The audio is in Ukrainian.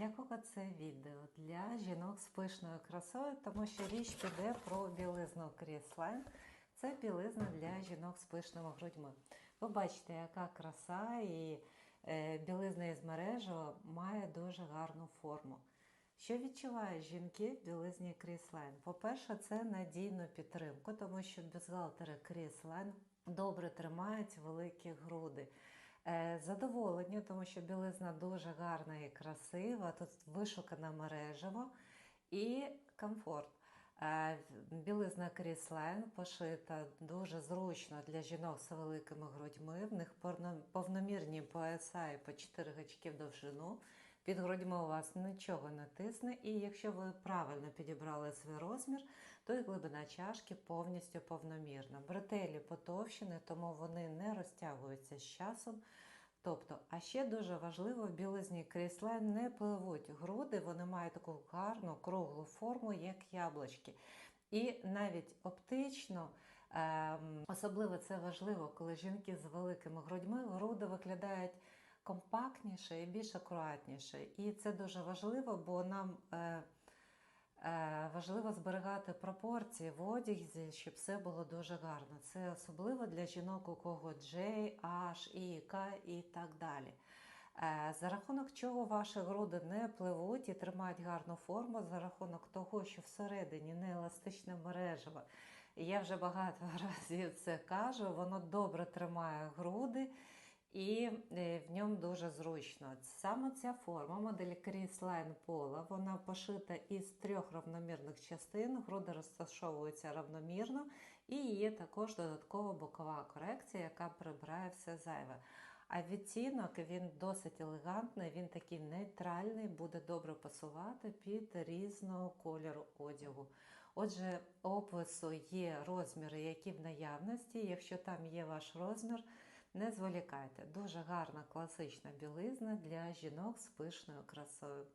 Для кого це відео? Для жінок з пишною красою, тому що річ піде про білизну Кріслайн. Це білизна для жінок з пишними грудьми. Ви бачите, яка краса і е, білизна із мережева має дуже гарну форму. Що відчувають жінки в білизні Кріслайн? По-перше, це надійну підтримку, тому що бюстгальтери Кріслайн добре тримають великі груди. Е, Задоволення, тому що білизна дуже гарна і красива, тут вишукана мережево і комфорт. Е, Білизна кріслен пошита дуже зручно для жінок з великими грудьми. В них повномірні пояса і по 4 гачки в довжину. Під грудьми у вас нічого не тисне, і якщо ви правильно підібрали свій розмір, то і глибина чашки повністю повномірна. Бретелі потовщені, тому вони не розтягуються з часом. Тобто, а ще дуже важливо, в білизні кріслайн не пливуть груди, вони мають таку гарну круглу форму, як яблучки. І навіть оптично, ем, особливо це важливо, коли жінки з великими грудьми, груди виглядають компактніше і більш акуратніше. І це дуже важливо, бо нам е, е, важливо зберігати пропорції в одязі, щоб все було дуже гарно. Це особливо для жінок, у кого J, H, I, K і так далі. Е, За рахунок чого ваші груди не пливуть і тримають гарну форму, за рахунок того, що всередині не еластичне мережево. Я вже багато разів це кажу, воно добре тримає груди і е, в ньому дуже зручно. Саме ця форма моделі Кріс Polo, вона пошита із трьох равномірних частин, груди розташовуються равномірно, і є також додаткова бокова корекція, яка прибирає все зайве. А відтінок він досить елегантний, він такий нейтральний, буде добре пасувати під різного кольору одягу. Отже, опису є розміри, які в наявності. Якщо там є ваш розмір, не зволікайте. Дуже гарна класична білизна для жінок з пишною красою.